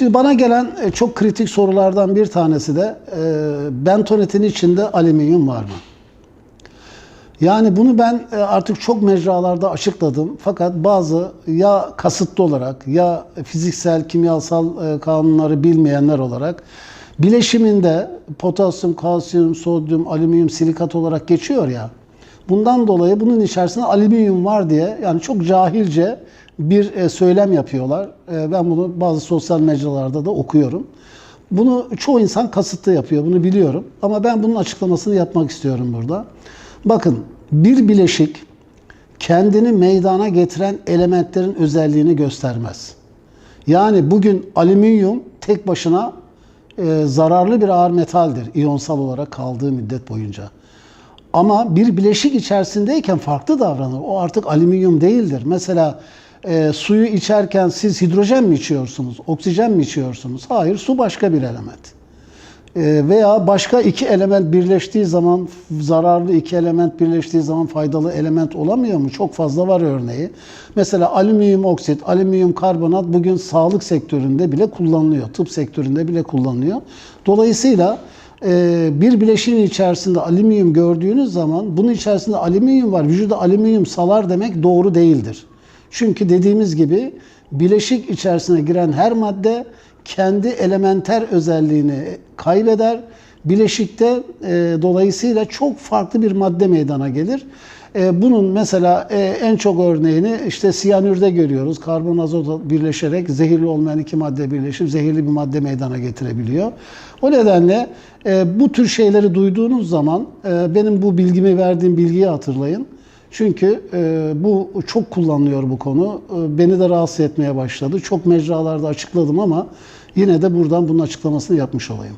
Bana gelen e, çok kritik sorulardan bir tanesi de e, bentonetin içinde alüminyum var mı? Yani bunu ben e, artık çok mecralarda açıkladım. Fakat bazı ya kasıtlı olarak ya fiziksel, kimyasal kanunları bilmeyenler olarak bileşiminde potasyum, kalsiyum, sodyum, alüminyum, silikat olarak geçiyor ya. Bundan dolayı bunun içerisinde alüminyum var diye yani çok cahilce bir e, söylem yapıyorlar. E, Ben bunu bazı sosyal mecralarda da okuyorum. Bunu çoğu insan kasıtlı yapıyor, bunu biliyorum. Ama ben bunun açıklamasını yapmak istiyorum burada. Bakın, bir bileşik kendini meydana getiren elementlerin özelliğini göstermez. Yani bugün alüminyum tek başına e, zararlı bir ağır metaldir iyonsal olarak kaldığı müddet boyunca. Ama bir bileşik içerisindeyken farklı davranır. O artık alüminyum değildir. Mesela e, suyu içerken siz hidrojen mi içiyorsunuz, oksijen mi içiyorsunuz? Hayır, su başka bir element. E, veya başka iki element birleştiği zaman, zararlı iki element birleştiği zaman faydalı element olamıyor mu? Çok fazla var örneği. Mesela alüminyum oksit, alüminyum karbonat bugün sağlık sektöründe bile kullanılıyor. Tıp sektöründe bile kullanılıyor. Dolayısıyla e, bir bileşiğin içerisinde alüminyum gördüğünüz zaman bunun içerisinde alüminyum var, vücuda alüminyum salar demek doğru değildir. Çünkü dediğimiz gibi bileşik içerisine giren her madde kendi elementer özelliğini kaybeder. Bileşikte e, dolayısıyla çok farklı bir madde meydana gelir. E, bunun mesela e, en çok örneğini işte siyanürde görüyoruz. Karbon azot birleşerek zehirli olmayan iki madde birleşip zehirli bir madde meydana getirebiliyor. O nedenle e, bu tür şeyleri duyduğunuz zaman e, benim bu bilgimi verdiğim bilgiyi hatırlayın. Çünkü e, bu çok kullanılıyor bu konu. E, beni de rahatsız etmeye başladı. Çok mecralarda açıkladım ama yine de buradan bunun açıklamasını yapmış olayım.